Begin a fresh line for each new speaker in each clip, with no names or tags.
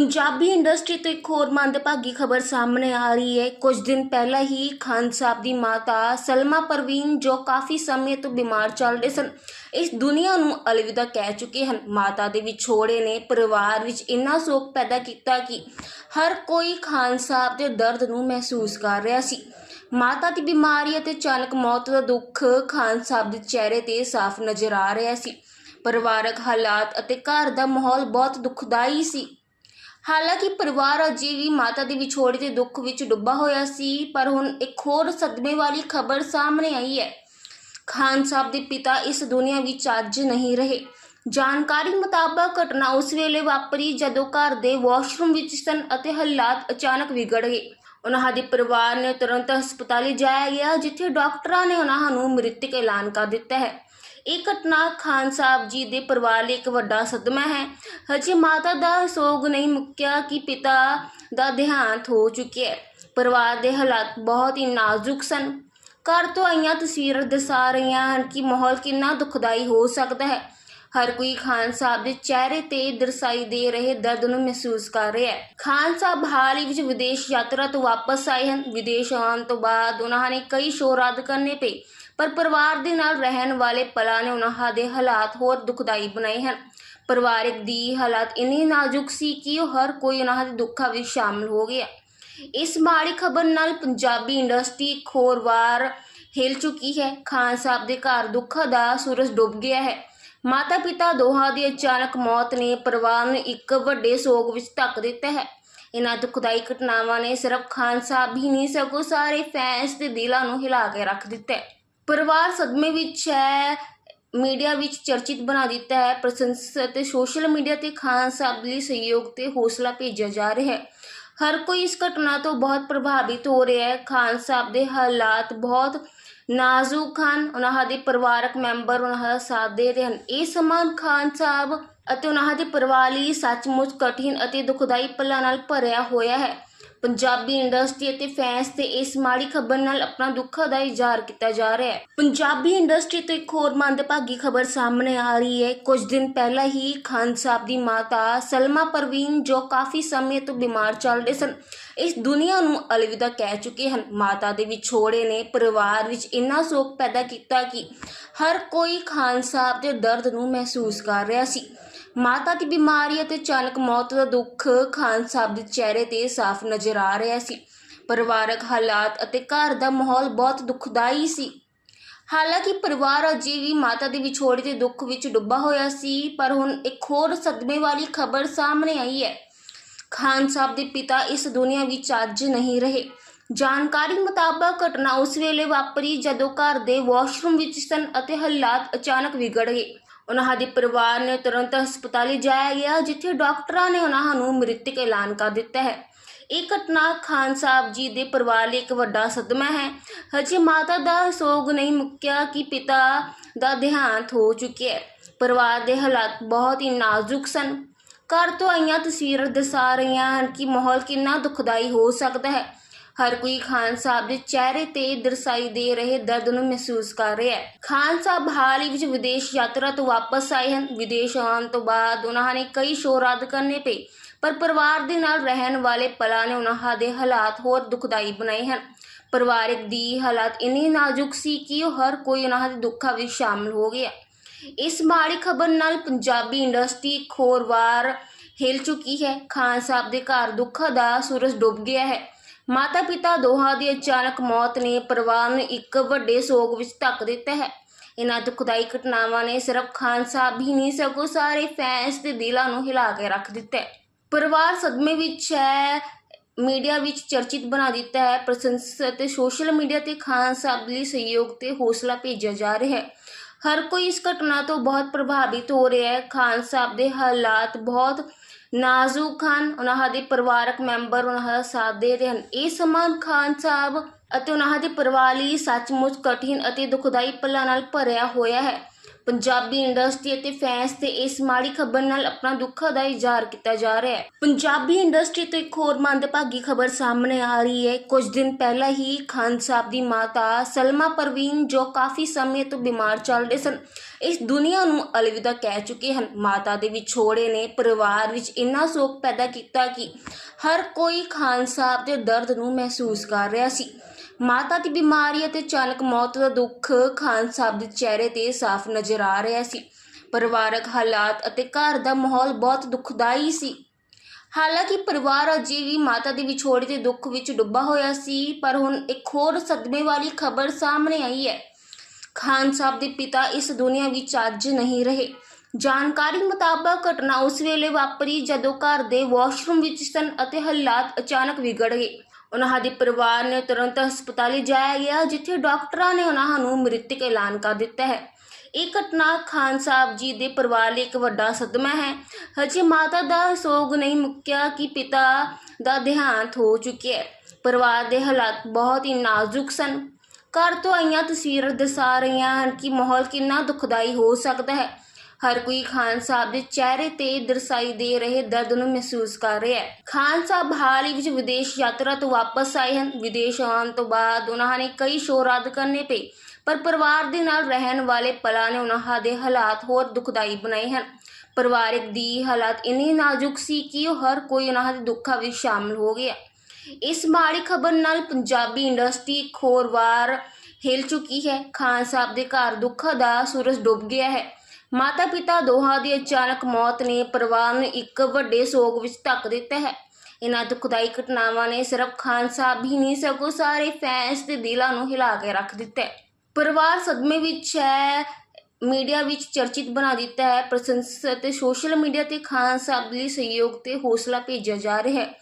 Punjabi industry ਤੋਂ ਇੱਕ ਹੋਰ ਮੰਦਭਾਗੀ ਖਬਰ ਸਾਹਮਣੇ ਆ ਰਹੀ ਹੈ। ਕੁਝ ਦਿਨ ਪਹਿਲਾਂ ਹੀ ਖਾਨ ਸਾਹਿਬ ਦੀ ਮਾਤਾ ਸਲਮਾ ਪਰਵੀਨ, ਜੋ ਕਾਫੀ ਸਮੇਂ ਤੋਂ ਬਿਮਾਰ ਚੱਲ ਰਹੇ ਸਨ, ਇਸ ਦੁਨੀਆ ਨੂੰ ਅਲਵਿਦਾ ਕਹਿ ਚੁੱਕੇ ਹਨ। ਮਾਤਾ ਦੇ ਵਿਛੋੜੇ ਨੇ। ਪਰਿਵਾਰ ਵਿੱਚ ਇੰਨਾ ਸੋਗ ਪੈਦਾ ਕੀਤਾ ਕਿ ਹਰ ਕੋਈ ਖਾਨ ਸਾਹਿਬ ਦੇ ਦਰਦ ਨੂੰ ਮਹਿਸੂਸ ਕਰ ਰਿਹਾ ਸੀ। ਮਾਤਾ ਦੀ ਬਿਮਾਰੀ ਅਤੇ ਅਚਾਨਕ ਮੌਤ ਦਾ ਦੁੱਖ ਖਾਨ ਸਾਹਿਬ ਦੇ ਚਿਹਰੇ ਤੇ ਸਾਫ਼ ਨਜ਼ਰ ਆ ਰਿਹਾ ਸੀ। ਪਰਿਵਾਰਕ ਹਾਲਾਤ ਅਤੇ ਘਰ ਦਾ ਮਾਹੌਲ ਬਹੁਤ ਦੁਖਦਾਈ ਸੀ। ਹਾਲਾਂਕਿ ਪਰਿਵਾਰ ਅਜੇ ਵੀ ਮਾਤਾ ਦੇ ਵਿਛੋੜੇ ਦੇ ਦੁੱਖ ਵਿੱਚ ਡੁੱਬਾ ਹੋਇਆ ਸੀ, ਪਰ ਹੁਣ ਇੱਕ ਹੋਰ ਸਦਮੇ ਵਾਲੀ ਖਬਰ ਸਾਹਮਣੇ ਆਈ ਹੈ। ਖਾਨ ਸਾਹਿਬ ਦੇ ਪਿਤਾ ਇਸ ਦੁਨੀਆ ਵਿੱਚ ਅੱਜ ਨਹੀਂ ਰਹੇ। ਜਾਣਕਾਰੀ ਮੁਤਾਬਕ ਘਟਨਾ ਉਸ ਵੇਲੇ ਵਾਪਰੀ ਜਦੋਂ ਘਰ ਦੇ ਵਾਸ਼ਰੂਮ ਵਿੱਚ ਸਨ ਅਤੇ ਹਾਲਾਤ ਅਚਾਨਕ ਵਿਗੜ ਗਏ। ਉਹਨਾਂ ਦੇ ਪਰਿਵਾਰ ਨੇ ਤੁਰੰਤ ਹਸਪਤਾਲ ਲਿਜਾਇਆ ਗਿਆ, ਜਿੱਥੇ ਡਾਕਟਰਾਂ ਨੇ ਉਹਨਾਂ ਨੂੰ ਮ੍ਰਿਤਕ ਐਲਾਨ ਕਰ ਦਿੱਤਾ ਹੈ। ਇਹ ਘਟਨਾ ਖਾਨ ਸਾਹਿਬ ਜੀ ਦੇ ਪਰਿਵਾਰ ਲਈ ਇੱਕ ਵੱਡਾ ਸਦਮਾ ਹੈ। ਹਜੇ ਮਾਤਾ ਦਾ ਸੋਗ ਨਹੀਂ ਮੁੱਕਿਆ ਕਿ ਪਿਤਾ ਦਾ ਦੇਹਾਂਤ ਹੋ ਚੁੱਕਿਆ ਹੈ। ਪਰਿਵਾਰ ਦੇ ਹਾਲਾਤ ਬਹੁਤ ਹੀ ਨਾਜ਼ੁਕ ਸਨ। ਘਰ ਤੋਂ ਆਈਆਂ ਤਸਵੀਰਾਂ ਦਰਸਾ ਰਹੀਆਂ ਹਨ ਕਿ ਮਾਹੌਲ ਕਿੰਨਾ ਦੁਖਦਾਈ ਹੋ ਸਕਦਾ ਹੈ। ਹਰ ਕੋਈ ਖਾਨ ਸਾਹਿਬ ਦੇ ਚਿਹਰੇ ਤੇ ਦਰਸਾਈ ਦੇ ਰਹੇ ਦਰਦ ਨੂੰ ਮਹਿਸੂਸ ਕਰ ਰਿਹਾ ਹੈ। ਖਾਨ ਸਾਹਿਬ ਹਾਲ ਹੀ ਵਿੱਚ ਵਿਦੇਸ਼ ਯਾਤਰਾ ਤੋਂ ਵਾਪਸ ਆਏ ਹਨ। ਵਿਦੇਸ਼ ਆਉਣ ਤੋਂ ਬਾਅਦ ਉਹਨਾਂ ਨੇ ਕਈ ਸ਼ੋਅ ਰੱਦ ਕਰਨੇ ਪਏ। ਪਰ ਪਰਿਵਾਰ ਦੇ ਨਾਲ ਰਹਿਣ ਵਾਲੇ ਪਲਾਂ ਨੇ ਉਹਨਾਂ ਦੇ ਹਾਲਾਤ ਹੋਰ ਦੁਖਦਾਈ ਬਣਾਏ ਹਨ। ਪਰਿਵਾਰਕ ਦੀ ਹਾਲਾਤ ਇੰਨੀ ਨਾਜ਼ੁਕ ਸੀ ਕਿ ਉਹ ਹਰ ਕੋਈ ਉਹਨਾਂ ਦੇ ਦੁੱਖਾਂ ਵਿੱਚ ਸ਼ਾਮਲ ਹੋ ਗਿਆ। ਇਸ ਮਾੜੀ ਖਬਰ ਨਾਲ ਪੰਜਾਬੀ ਇੰਡਸਟਰੀ ਇੱਕ ਵਾਰ ਹਿਲ ਚੁੱਕੀ ਹੈ। ਖਾਨ ਸਾਹਿਬ ਦੇ ਘਰ ਦੁੱਖਾਂ ਦਾ ਸੂਰਜ ਡੁੱਬ ਗਿਆ ਹੈ। ਮਾਤਾ ਪਿਤਾ ਦੋਹਾਂ ਦੀ ਅਚਾਨਕ ਮੌਤ ਨੇ ਪਰਿਵਾਰ ਨੂੰ ਇੱਕ ਵੱਡੇ ਸੋਗ ਵਿੱਚ ਧੱਕ ਦਿੱਤਾ ਹੈ। ਇਹਨਾਂ ਦੁਖਦਾਈ ਘਟਨਾਵਾਂ ਨੇ ਸਿਰਫ ਖਾਨ ਸਾਹਿਬ ਹੀ ਨਹੀਂ, ਸਗੋਂ ਸਾਰੇ ਫੈਨਸ ਦੇ ਦਿਲਾਂ ਨੂੰ ਹਿਲਾ ਕੇ ਰੱਖ ਦਿੱਤਾ ਹੈ। ਪਰਿਵਾਰ ਸਦਮੇ ਵਿੱਚ ਹੈ, ਮੀਡੀਆ ਵਿੱਚ ਚਰਚਿਤ ਬਣਾ ਦਿੱਤਾ ਹੈ ਪ੍ਰਸ਼ੰਸਕ ਅਤੇ ਸੋਸ਼ਲ ਮੀਡੀਆ ਤੇ ਖਾਨ ਸਾਹਿਬ ਲਈ ਸਹਿਯੋਗ ਤੇ ਹੌਸਲਾ ਭੇਜਿਆ ਜਾ ਰਿਹਾ ਹੈ। ਹਰ ਕੋਈ ਇਸ ਘਟਨਾ ਤੋਂ ਬਹੁਤ ਪ੍ਰਭਾਵਿਤ ਹੋ ਰਿਹਾ ਹੈ। ਖਾਨ ਸਾਹਿਬ ਦੇ ਹਾਲਾਤ ਬਹੁਤ ਨਾਜ਼ੁਕ ਹਨ। ਉਹਨਾਂ ਦੇ ਪਰਿਵਾਰਕ ਮੈਂਬਰ, ਉਹਨਾਂ ਦਾ ਸਾਥ ਦੇ ਰਹੇ ਹਨ। ਇਹ ਸਮਾਂ ਖਾਨ ਸਾਹਿਬ ਅਤੇ ਉਹਨਾਂ ਦੇ ਪਰਿਵਾਰ ਲਈ ਸੱਚਮੁੱਚ ਕਠਿਨ ਅਤੇ ਦੁਖਦਾਈ ਪਲਾਂ ਨਾਲ ਭਰਿਆ ਹੋਇਆ ਹੈ। ਪੰਜਾਬੀ ਇੰਡਸਟਰੀ ਅਤੇ ਫੈਨਸ ਤੇ ਇਸ ਮਾੜੀ ਖਬਰ ਨਾਲ ਆਪਣਾ ਦੁੱਖ ਦਾ ਇਜ਼ਹਾਰ ਕੀਤਾ ਜਾ ਰਿਹਾ ਹੈ। ਪੰਜਾਬੀ ਇੰਡਸਟਰੀ ਤੋਂ ਇੱਕ ਹੋਰ ਮੰਦਭਾਗੀ ਖਬਰ ਸਾਹਮਣੇ ਆ ਰਹੀ ਹੈ। ਕੁਝ ਦਿਨ ਪਹਿਲਾਂ ਹੀ ਖਾਨ ਸਾਹਿਬ ਦੀ ਮਾਤਾ ਸਲਮਾ ਪਰਵੀਨ, ਜੋ ਕਾਫੀ ਸਮੇਂ ਤੋਂ ਬਿਮਾਰ ਚੱਲ ਰਹੇ ਸਨ, ਇਸ ਦੁਨੀਆ ਨੂੰ ਅਲਵਿਦਾ ਕਹਿ ਚੁੱਕੇ ਹਨ। ਮਾਤਾ ਦੇ ਵਿਛੋੜੇ ਨੇ ਪਰਿਵਾਰ ਵਿੱਚ ਇੰਨਾ ਸੋਗ ਪੈਦਾ ਕੀਤਾ ਕਿ ਹਰ ਕੋਈ ਖਾਨ ਸਾਹਿਬ ਦੇ ਦਰਦ ਨੂੰ ਮਹਿਸੂਸ ਕਰ ਰਿਹਾ ਸੀ। ਮਾਤਾ ਦੀ ਬਿਮਾਰੀ ਅਤੇ ਅਚਾਨਕ ਮੌਤ ਦਾ ਦੁੱਖ ਖਾਨ ਸਾਹਿਬ ਦੇ ਚਿਹਰੇ ਤੇ ਸਾਫ਼ ਨਜ਼ਰ ਆ ਰਿਹਾ ਸੀ। ਪਰਿਵਾਰਕ ਹਾਲਾਤ ਅਤੇ ਘਰ ਦਾ ਮਾਹੌਲ ਬਹੁਤ ਦੁਖਦਾਈ ਸੀ। ਹਾਲਾਂਕਿ ਪਰਿਵਾਰ ਅਜੇ ਵੀ ਮਾਤਾ ਦੇ ਵਿਛੋੜੇ ਦੇ ਦੁੱਖ ਵਿੱਚ ਡੁੱਬਾ ਹੋਇਆ ਸੀ, ਪਰ ਹੁਣ ਇੱਕ ਹੋਰ ਸਦਮੇ ਵਾਲੀ ਖਬਰ ਸਾਹਮਣੇ ਆਈ ਹੈ। ਖਾਨ ਸਾਹਿਬ ਦੇ ਪਿਤਾ ਇਸ ਦੁਨੀਆ ਵਿੱਚ ਅੱਜ ਨਹੀਂ ਰਹੇ। ਜਾਣਕਾਰੀ ਮੁਤਾਬਕ ਘਟਨਾ ਉਸ ਵੇਲੇ ਵਾਪਰੀ ਜਦੋਂ ਘਰ ਦੇ ਵਾਸ਼ਰੂਮ ਵਿੱਚ ਸਨ ਅਤੇ ਹਾਲਾਤ ਅਚਾਨਕ ਵਿਗੜ ਗਏ। ਉਹਨਾਂ ਦੇ ਪਰਿਵਾਰ ਨੇ ਤੁਰੰਤ ਹਸਪਤਾਲ ਲਿਜਾਇਆ ਗਿਆ, ਜਿੱਥੇ ਡਾਕਟਰਾਂ ਨੇ ਉਹਨਾਂ ਨੂੰ ਮ੍ਰਿਤਕ ਐਲਾਨ ਕਰ ਦਿੱਤਾ ਹੈ। ਇਹ ਘਟਨਾ ਖਾਨ ਸਾਹਿਬ ਜੀ ਦੇ ਪਰਿਵਾਰ ਲਈ ਇੱਕ ਵੱਡਾ ਸਦਮਾ ਹੈ। ਹਜੇ ਮਾਤਾ ਦਾ ਸੋਗ ਨਹੀਂ ਮੁੱਕਿਆ ਕਿ ਪਿਤਾ ਦਾ ਦੇਹਾਂਤ ਹੋ ਚੁੱਕਿਆ ਹੈ। ਪਰਿਵਾਰ ਦੇ ਹਾਲਾਤ ਬਹੁਤ ਹੀ ਨਾਜ਼ੁਕ ਸਨ। ਘਰ ਤੋਂ ਆਈਆਂ ਤਸਵੀਰਾਂ ਦਰਸਾ ਰਹੀਆਂ ਹਨ ਕਿ ਮਾਹੌਲ ਕਿੰਨਾ ਦੁਖਦਾਈ ਹੋ ਸਕਦਾ ਹੈ। ਹਰ ਕੋਈ ਖਾਨ ਸਾਹਿਬ ਦੇ ਚਿਹਰੇ ਤੇ ਦਰਸਾਈ ਦੇ ਰਹੇ ਦਰਦ ਨੂੰ ਮਹਿਸੂਸ ਕਰ ਰਿਹਾ ਹੈ। ਖਾਨ ਸਾਹਿਬ ਹਾਲ ਹੀ ਵਿੱਚ ਵਿਦੇਸ਼ ਯਾਤਰਾ ਤੋਂ ਵਾਪਸ ਆਏ ਹਨ। ਵਿਦੇਸ਼ ਆਉਣ ਤੋਂ ਬਾਅਦ ਉਹਨਾਂ ਨੇ ਕਈ ਸ਼ੋਅ ਰੱਦ ਕਰਨੇ ਪਏ, ਪਰ ਪਰਿਵਾਰ ਦੇ ਨਾਲ ਰਹਿਣ ਵਾਲੇ ਪਲਾਂ ਨੇ ਉਹਨਾਂ ਦੇ ਹਾਲਾਤ ਹੋਰ ਦੁਖਦਾਈ ਬਣਾਏ ਹਨ। ਪਰਿਵਾਰਕ ਦੀ ਹਾਲਾਤ ਇੰਨੀ ਨਾਜ਼ੁਕ ਸੀ ਕਿ ਉਹ ਹਰ ਕੋਈ ਉਹਨਾਂ ਦੇ ਦੁੱਖਾਂ ਵਿੱਚ ਸ਼ਾਮਲ ਹੋ ਗਿਆ। ਇਸ ਮਾੜੀ ਖਬਰ ਨਾਲ ਪੰਜਾਬੀ ਇੰਡਸਟਰੀ ਇੱਕ ਵਾਰ ਹਿਲ ਚੁੱਕੀ ਹੈ। ਖਾਨ ਸਾਹਿਬ ਦੇ ਘਰ ਦੁੱਖਾਂ ਦਾ ਸੂਰਜ ਡੁੱਬ ਗਿਆ ਹੈ। ਮਾਤਾ ਪਿਤਾ ਦੋਹਾਂ ਦੀ ਅਚਾਨਕ ਮੌਤ ਨੇ ਪਰਿਵਾਰ ਨੂੰ ਇੱਕ ਵੱਡੇ ਸੋਗ ਵਿੱਚ ਧੱਕ ਦਿੱਤਾ ਹੈ। ਇਹਨਾਂ ਦੁਖਦਾਈ ਘਟਨਾਵਾਂ ਨੇ ਸਿਰਫ ਖਾਨ ਸਾਹਿਬ ਹੀ ਨਹੀਂ, ਸਗੋਂ ਸਾਰੇ ਫੈਨਸ ਦੇ ਦਿਲਾਂ ਨੂੰ ਹਿਲਾ ਕੇ ਰੱਖ ਦਿੱਤਾ ਹੈ। ਪਰਿਵਾਰ ਸਦਮੇ ਵਿੱਚ ਹੈ, ਮੀਡੀਆ ਵਿੱਚ ਚਰਚਿਤ ਬਣਾ ਦਿੱਤਾ ਹੈ, ਪ੍ਰਸ਼ੰਸਕ ਅਤੇ ਸੋਸ਼ਲ ਮੀਡੀਆ ਤੇ ਖਾਨ ਸਾਹਿਬ ਲਈ ਸਹਿਯੋਗ ਤੇ ਹੌਸਲਾ ਭੇਜਿਆ ਜਾ ਰਿਹਾ ਹੈ। ਹਰ ਕੋਈ ਇਸ ਘਟਨਾ ਤੋਂ ਬਹੁਤ ਪ੍ਰਭਾਵਿਤ ਹੋ ਰਿਹਾ ਹੈ। ਖਾਨ ਸਾਹਿਬ ਦੇ ਹਾਲਾਤ ਬਹੁਤ ਨਾਜ਼ੁਕ ਹਨ। ਉਹਨਾਂ ਦੇ ਪਰਿਵਾਰਕ ਮੈਂਬਰ ਉਹਨਾਂ ਦਾ ਸਾਥ ਦੇ ਰਹੇ ਹਨ। ਇਹ ਸਮਾਂ ਖਾਨ ਸਾਹਿਬ ਅਤੇ ਉਹਨਾਂ ਦੇ ਪਰਿਵਾਰ ਲਈ ਸੱਚਮੁੱਚ ਕਠਿਨ ਅਤੇ ਦੁਖਦਾਈ ਪਲਾਂ ਨਾਲ ਭਰਿਆ ਹੋਇਆ ਹੈ। ਪੰਜਾਬੀ ਇੰਡਸਟਰੀ ਅਤੇ ਫੈਨਸ ਤੇ ਇਸ ਮਾੜੀ ਖਬਰ ਨਾਲ ਆਪਣਾ ਦੁੱਖਾਂ ਦਾ ਇਜ਼ਹਾਰ ਕੀਤਾ ਜਾ ਰਿਹਾ ਹੈ। ਪੰਜਾਬੀ ਇੰਡਸਟਰੀ ਤੋਂ ਇੱਕ ਹੋਰ ਮੰਦਭਾਗੀ ਖਬਰ ਸਾਹਮਣੇ ਆ ਰਹੀ ਹੈ। ਕੁਝ ਦਿਨ ਪਹਿਲਾਂ ਹੀ ਖਾਨ ਸਾਹਿਬ ਦੀ ਮਾਤਾ ਸਲਮਾ ਪਰਵੀਨ, ਜੋ ਕਾਫੀ ਸਮੇਂ ਤੋਂ ਬਿਮਾਰ ਚੱਲ ਰਹੇ ਸਨ, ਇਸ ਦੁਨੀਆ ਨੂੰ ਅਲਵਿਦਾ ਕਹਿ ਚੁੱਕੇ ਹਨ। ਮਾਤਾ ਦੇ ਵਿਛੋੜੇ ਨੇ, ਪਰਿਵਾਰ ਵਿੱਚ ਇੰਨਾ ਸੋਗ ਪੈਦਾ ਕੀਤਾ ਕਿ ਹਰ ਕੋਈ ਖਾਨ ਸਾਹਿਬ ਦੇ ਦਰਦ ਨੂੰ ਮਹਿਸੂਸ ਕਰ ਰਿਹਾ ਸੀ। ਮਾਤਾ ਦੀ ਬਿਮਾਰੀ ਅਤੇ ਅਚਾਨਕ ਮੌਤ ਦਾ ਦੁੱਖ ਖਾਨ ਸਾਹਿਬ ਦੇ ਚਿਹਰੇ ਤੇ ਸਾਫ਼ ਨਜ਼ਰ ਆ ਰਿਹਾ ਸੀ। ਪਰਿਵਾਰਕ ਹਾਲਾਤ ਅਤੇ ਘਰ ਦਾ ਮਾਹੌਲ ਬਹੁਤ ਦੁਖਦਾਈ ਸੀ। ਹਾਲਾਂਕਿ ਪਰਿਵਾਰ ਅਜੇ ਵੀ ਮਾਤਾ ਦੇ ਵਿਛੋੜੇ ਦੇ ਦੁੱਖ ਵਿੱਚ ਡੁੱਬਾ ਹੋਇਆ ਸੀ, ਪਰ ਹੁਣ ਇੱਕ ਹੋਰ ਸਦਮੇ ਵਾਲੀ ਖਬਰ ਸਾਹਮਣੇ ਆਈ ਹੈ। ਖਾਨ ਸਾਹਿਬ ਦੇ ਪਿਤਾ ਇਸ ਦੁਨੀਆ ਵਿੱਚ ਅੱਜ ਨਹੀਂ ਰਹੇ। ਜਾਣਕਾਰੀ ਮੁਤਾਬਕ ਘਟਨਾ ਉਸ ਵੇਲੇ ਵਾਪਰੀ ਜਦੋਂ ਘਰ ਦੇ ਵਾਸ਼ਰੂਮ ਵਿੱਚ ਸਨ ਅਤੇ ਹਾਲਾਤ ਅਚਾਨਕ ਵਿਗੜ ਗਏ। ਉਹਨਾਂ ਦੇ ਪਰਿਵਾਰ ਨੂੰ ਤੁਰੰਤ ਹਸਪਤਾਲ ਲਿਜਾਇਆ ਗਿਆ, ਜਿੱਥੇ ਡਾਕਟਰਾਂ ਨੇ ਉਹਨਾਂ ਨੂੰ ਮ੍ਰਿਤਕ ਐਲਾਨ ਕਰ ਦਿੱਤਾ ਹੈ। ਇਹ ਘਟਨਾ ਖਾਨ ਸਾਹਿਬ ਜੀ ਦੇ ਪਰਿਵਾਰ ਲਈ ਇੱਕ ਵੱਡਾ ਸਦਮਾ ਹੈ। ਹਜੇ ਮਾਤਾ ਦਾ ਸੋਗ ਨਹੀਂ ਮੁੱਕਿਆ ਕਿ ਪਿਤਾ ਦਾ ਦੇਹਾਂਤ ਹੋ ਚੁੱਕਿਆ ਹੈ। ਪਰਿਵਾਰ ਦੇ ਹਾਲਾਤ ਬਹੁਤ ਹੀ ਨਾਜ਼ੁਕ ਸਨ। ਘਰ ਤੋਂ ਆਈਆਂ ਤਸਵੀਰਾਂ ਦਰਸਾ ਰਹੀਆਂ ਹਨ ਕਿ ਮਾਹੌਲ ਕਿੰਨਾ ਦੁਖਦਾਈ ਹੋ ਸਕਦਾ ਹੈ। ਹਰ ਕੋਈ ਖਾਨ ਸਾਹਿਬ ਦੇ ਚਿਹਰੇ ਤੇ ਦਰਸਾਈ ਦੇ ਰਹੇ ਦਰਦ ਨੂੰ ਮਹਿਸੂਸ ਕਰ ਰਿਹਾ ਹੈ। ਖਾਨ ਸਾਹਿਬ ਹਾਲ ਹੀ ਵਿੱਚ ਵਿਦੇਸ਼ ਯਾਤਰਾ ਤੋਂ ਵਾਪਸ ਆਏ ਹਨ। ਵਿਦੇਸ਼ ਆਉਣ ਤੋਂ ਬਾਅਦ ਉਹਨਾਂ ਨੇ ਕਈ ਸ਼ੋਅ ਰੱਦ ਕਰਨੇ ਪਏ, ਪਰ ਪਰਿਵਾਰ ਦੇ ਨਾਲ ਰਹਿਣ ਵਾਲੇ ਪਲਾਂ ਨੇ ਉਹਨਾਂ ਦੇ ਹਾਲਾਤ ਹੋਰ ਦੁਖਦਾਈ ਬਣਾਏ ਹਨ। ਪਰਿਵਾਰਕ ਦੀ ਹਾਲਾਤ ਇੰਨੀ ਨਾਜ਼ੁਕ ਸੀ ਕਿ ਉਹ ਹਰ ਕੋਈ ਉਹਨਾਂ ਦੇ ਦੁੱਖਾਂ ਵਿੱਚ ਸ਼ਾਮਲ ਹੋ ਗਿਆ। ਇਸ ਮਾੜੀ ਖਬਰ ਨਾਲ ਪੰਜਾਬੀ ਇੰਡਸਟਰੀ ਇੱਕ ਵਾਰ ਹਿਲ ਚੁੱਕੀ ਹੈ। ਖਾਨ ਸਾਹਿਬ ਦੇ ਘਰ ਦੁੱਖਾਂ ਦਾ ਸੂਰਜ ਡੁੱਬ ਗਿਆ ਹੈ। ਮਾਤਾ ਪਿਤਾ ਦੋਹਾਂ ਦੀ ਅਚਾਨਕ ਮੌਤ ਨੇ ਪਰਿਵਾਰ ਨੂੰ ਇੱਕ ਵੱਡੇ ਸੋਗ ਵਿੱਚ ਧੱਕ ਦਿੱਤਾ ਹੈ। ਇਹਨਾਂ ਦੁਖਦਾਈ ਘਟਨਾਵਾਂ ਨੇ ਸਿਰਫ ਖਾਨ ਸਾਹਿਬ ਹੀ ਨਹੀਂ, ਸਗੋਂ ਸਾਰੇ ਫੈਨਸ ਦੇ ਦਿਲਾਂ ਨੂੰ ਹਿਲਾ ਕੇ ਰੱਖ ਦਿੱਤਾ ਹੈ। ਪਰਿਵਾਰ ਸਦਮੇ ਵਿੱਚ ਹੈ, ਮੀਡੀਆ ਵਿੱਚ ਚਰਚਿਤ ਬਣਾ ਦਿੱਤਾ ਹੈ, ਪ੍ਰਸ਼ੰਸਕ ਅਤੇ ਸੋਸ਼ਲ ਮੀਡੀਆ ਤੇ ਖਾਨ ਸਾਹਿਬ ਲਈ ਸਹਿਯੋਗ ਤੇ ਹੌਸਲਾ ਭੇਜਿਆ ਜਾ ਰਿਹਾ ਹੈ।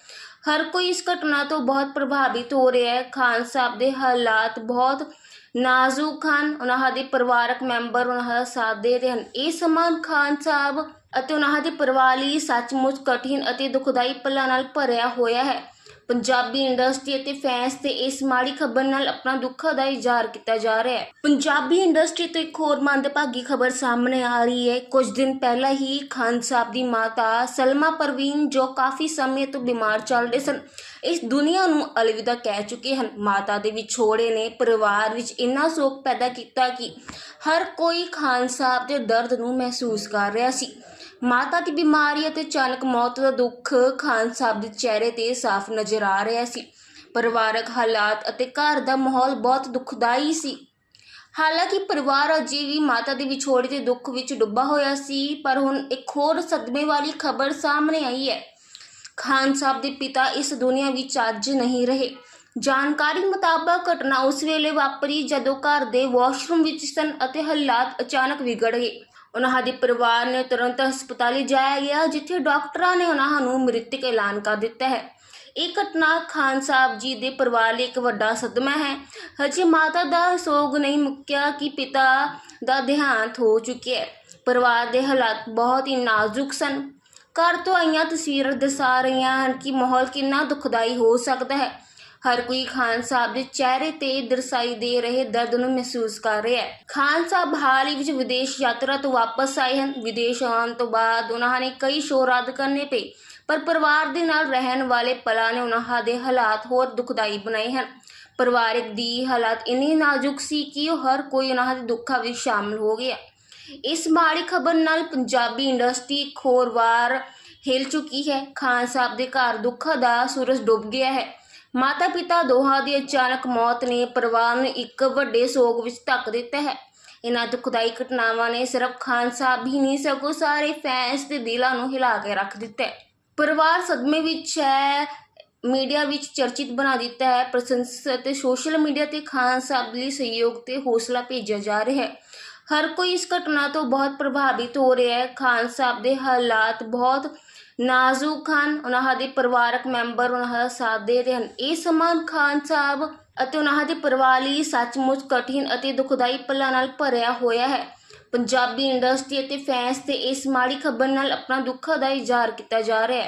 ਹਰ ਕੋਈ ਇਸ ਘਟਨਾ ਤੋਂ ਬਹੁਤ ਪ੍ਰਭਾਵਿਤ ਹੋ ਰਿਹਾ ਹੈ। ਖਾਨ ਸਾਹਿਬ ਦੇ ਹਾਲਾਤ ਬਹੁਤ ਨਾਜ਼ੁਕ ਹਨ। ਉਹਨਾਂ ਦੇ ਪਰਿਵਾਰਕ ਮੈਂਬਰ, ਉਹਨਾਂ ਦਾ ਸਾਥ ਦੇ ਰਹੇ ਹਨ। ਇਹ ਸਮਾਂ ਖਾਨ ਸਾਹਿਬ ਅਤੇ ਉਹਨਾਂ ਦੇ ਪਰਿਵਾਰ ਲਈ ਸੱਚਮੁੱਚ ਕਠਿਨ ਅਤੇ ਦੁਖਦਾਈ ਪਲਾਂ ਨਾਲ ਭਰਿਆ ਹੋਇਆ ਹੈ। ਪੰਜਾਬੀ ਇੰਡਸਟਰੀ ਅਤੇ ਫੈਨਸ ਤੇ ਇਸ ਮਾੜੀ ਖਬਰ ਨਾਲ ਆਪਣਾ ਦੁੱਖਾਂ ਦਾ ਇਜ਼ਹਾਰ ਕੀਤਾ ਜਾ ਰਿਹਾ ਹੈ। ਪੰਜਾਬੀ ਇੰਡਸਟਰੀ ਤੋਂ ਇੱਕ ਹੋਰ ਮੰਦਭਾਗੀ ਖਬਰ ਸਾਹਮਣੇ ਆ ਰਹੀ ਹੈ। ਕੁਝ ਦਿਨ ਪਹਿਲਾਂ ਹੀ ਖਾਨ ਸਾਹਿਬ ਦੀ ਮਾਤਾ ਸਲਮਾ ਪਰਵੀਨ, ਜੋ ਕਾਫੀ ਸਮੇਂ ਤੋਂ ਬਿਮਾਰ ਚੱਲ ਰਹੇ ਸਨ, ਇਸ ਦੁਨੀਆ ਨੂੰ ਅਲਵਿਦਾ ਕਹਿ ਚੁੱਕੇ ਹਨ। ਮਾਤਾ ਦੇ ਵਿਛੋੜੇ ਨੇ। ਪਰਿਵਾਰ ਵਿੱਚ ਇੰਨਾ ਸੋਗ ਪੈਦਾ ਕੀਤਾ ਕਿ ਹਰ ਕੋਈ ਖਾਨ ਸਾਹਿਬ ਦੇ ਦਰਦ ਨੂੰ ਮਹਿਸੂਸ ਕਰ ਰਿਹਾ ਸੀ। ਮਾਤਾ ਦੀ ਬਿਮਾਰੀ ਅਤੇ ਅਚਾਨਕ ਮੌਤ ਦਾ ਦੁੱਖ ਖਾਨ ਸਾਹਿਬ ਦੇ ਚਿਹਰੇ ਤੇ ਸਾਫ਼ ਨਜ਼ਰ ਆ ਰਿਹਾ ਸੀ। ਪਰਿਵਾਰਕ ਹਾਲਾਤ ਅਤੇ ਘਰ ਦਾ ਮਾਹੌਲ ਬਹੁਤ ਦੁਖਦਾਈ ਸੀ। ਹਾਲਾਂਕਿ ਪਰਿਵਾਰ ਅਜੇ ਵੀ ਮਾਤਾ ਦੇ ਵਿਛੋੜੇ ਦੇ ਦੁੱਖ ਵਿੱਚ ਡੁੱਬਾ ਹੋਇਆ ਸੀ, ਪਰ ਹੁਣ ਇੱਕ ਹੋਰ ਸਦਮੇ ਵਾਲੀ ਖਬਰ ਸਾਹਮਣੇ ਆਈ ਹੈ। ਖਾਨ ਸਾਹਿਬ ਦੇ ਪਿਤਾ ਇਸ ਦੁਨੀਆ ਵਿੱਚ ਅੱਜ ਨਹੀਂ ਰਹੇ। ਜਾਣਕਾਰੀ ਮੁਤਾਬਕ ਘਟਨਾ ਉਸ ਵੇਲੇ ਵਾਪਰੀ ਜਦੋਂ ਘਰ ਦੇ ਵਾਸ਼ਰੂਮ ਵਿੱਚ ਸਨ ਅਤੇ ਹਾਲਾਤ ਅਚਾਨਕ ਵਿਗੜ ਗਏ। ਉਹਨਾਂ ਦੇ ਪਰਿਵਾਰ ਨੇ ਤੁਰੰਤ ਹਸਪਤਾਲ ਲਿਜਾਇਆ ਗਿਆ, ਜਿੱਥੇ ਡਾਕਟਰਾਂ ਨੇ ਉਹਨਾਂ ਨੂੰ ਮ੍ਰਿਤਕ ਐਲਾਨ ਕਰ ਦਿੱਤਾ ਹੈ। ਇਹ ਘਟਨਾ ਖਾਨ ਸਾਹਿਬ ਜੀ ਦੇ ਪਰਿਵਾਰ ਲਈ ਇੱਕ ਵੱਡਾ ਸਦਮਾ ਹੈ। ਹਜੇ ਮਾਤਾ ਦਾ ਸੋਗ ਨਹੀਂ ਮੁੱਕਿਆ ਕਿ ਪਿਤਾ ਦਾ ਦੇਹਾਂਤ ਹੋ ਚੁੱਕਿਆ ਹੈ। ਪਰਿਵਾਰ ਦੇ ਹਾਲਾਤ ਬਹੁਤ ਹੀ ਨਾਜ਼ੁਕ ਸਨ। ਘਰ ਤੋਂ ਆਈਆਂ ਤਸਵੀਰਾਂ ਦਰਸਾ ਰਹੀਆਂ ਹਨ ਕਿ ਮਾਹੌਲ ਕਿੰਨਾ ਦੁਖਦਾਈ ਹੋ ਸਕਦਾ ਹੈ। ਹਰ ਕੋਈ ਖਾਨ ਸਾਹਿਬ ਦੇ ਚਿਹਰੇ ਤੇ ਦਰਸਾਈ ਦੇ ਰਹੇ ਦਰਦ ਨੂੰ ਮਹਿਸੂਸ ਕਰ ਰਿਹਾ ਹੈ। ਖਾਨ ਸਾਹਿਬ ਹਾਲ ਹੀ ਵਿੱਚ ਵਿਦੇਸ਼ ਯਾਤਰਾ ਤੋਂ ਵਾਪਸ ਆਏ ਹਨ। ਵਿਦੇਸ਼ ਆਉਣ ਤੋਂ ਬਾਅਦ ਉਹਨਾਂ ਨੇ ਕਈ ਸ਼ੋਅ ਰੱਦ ਕਰਨੇ ਪਏ, ਪਰ ਪਰਿਵਾਰ ਦੇ ਨਾਲ ਰਹਿਣ ਵਾਲੇ ਪਲਾਂ ਨੇ ਉਹਨਾਂ ਦੇ ਹਾਲਾਤ ਹੋਰ ਦੁਖਦਾਈ ਬਣਾਏ ਹਨ। ਪਰਿਵਾਰਕ ਦੀ ਹਾਲਾਤ ਇੰਨੀ ਨਾਜ਼ੁਕ ਸੀ ਕਿ ਉਹ ਹਰ ਕੋਈ ਉਹਨਾਂ ਦੇ ਦੁੱਖਾਂ ਵਿੱਚ ਸ਼ਾਮਲ ਹੋ ਗਿਆ। ਇਸ ਮਾੜੀ ਖਬਰ ਨਾਲ ਪੰਜਾਬੀ ਇੰਡਸਟਰੀ ਇੱਕ ਵਾਰ ਹਿਲ ਚੁੱਕੀ ਹੈ। ਖਾਨ ਸਾਹਿਬ ਦੇ ਘਰ ਦੁੱਖਾਂ ਦਾ ਸੂਰਜ ਡੁੱਬ ਗਿਆ ਹੈ। ਮਾਤਾ ਪਿਤਾ ਦੋਹਾਂ ਦੀ ਅਚਾਨਕ ਮੌਤ ਨੇ ਪਰਿਵਾਰ ਨੂੰ ਇੱਕ ਵੱਡੇ ਸੋਗ ਵਿੱਚ ਧੱਕ ਦਿੱਤਾ ਹੈ। ਇਹਨਾਂ ਦੁਖਦਾਈ ਘਟਨਾਵਾਂ ਨੇ ਸਿਰਫ ਖਾਨ ਸਾਹਿਬ ਹੀ ਨਹੀਂ, ਸਗੋਂ ਸਾਰੇ ਫੈਨਸ ਦੇ ਦਿਲਾਂ ਨੂੰ ਹਿਲਾ ਕੇ ਰੱਖ ਦਿੱਤਾ ਹੈ। ਪਰਿਵਾਰ ਸਦਮੇ ਵਿੱਚ ਹੈ, ਮੀਡੀਆ ਵਿੱਚ ਚਰਚਿਤ ਬਣਾ ਦਿੱਤਾ ਹੈ ਪ੍ਰਸ਼ੰਸਕ ਅਤੇ ਸੋਸ਼ਲ ਮੀਡੀਆ ਤੇ ਖਾਨ ਸਾਹਿਬ ਲਈ ਸਹਿਯੋਗ ਤੇ ਹੌਸਲਾ ਭੇਜਿਆ ਜਾ ਰਿਹਾ ਹੈ। ਹਰ ਕੋਈ ਇਸ ਘਟਨਾ ਤੋਂ ਬਹੁਤ ਪ੍ਰਭਾਵਿਤ ਹੋ ਰਿਹਾ ਹੈ। ਖਾਨ ਸਾਹਿਬ ਦੇ ਹਾਲਾਤ ਬਹੁਤ ਨਾਜ਼ੁਕ ਹਨ। ਉਹਨਾਂ ਦੇ ਪਰਿਵਾਰਕ ਮੈਂਬਰ, ਉਹਨਾਂ ਦਾ ਸਾਥ ਦੇ ਰਹੇ ਹਨ। ਇਹ ਸਮਾਂ ਖਾਨ ਸਾਹਿਬ ਅਤੇ ਉਹਨਾਂ ਦੇ ਪਰਿਵਾਰ ਲਈ ਸੱਚਮੁੱਚ ਕਠਿਨ ਅਤੇ ਦੁਖਦਾਈ ਪਲਾਂ ਨਾਲ ਭਰਿਆ ਹੋਇਆ ਹੈ। ਪੰਜਾਬੀ ਇੰਡਸਟਰੀ ਅਤੇ ਫੈਨਸ ਤੇ ਇਸ ਮਾੜੀ ਖਬਰ ਨਾਲ ਆਪਣਾ ਦੁੱਖ ਦਾ ਇਜ਼ਹਾਰ ਕੀਤਾ ਜਾ ਰਿਹਾ ਹੈ।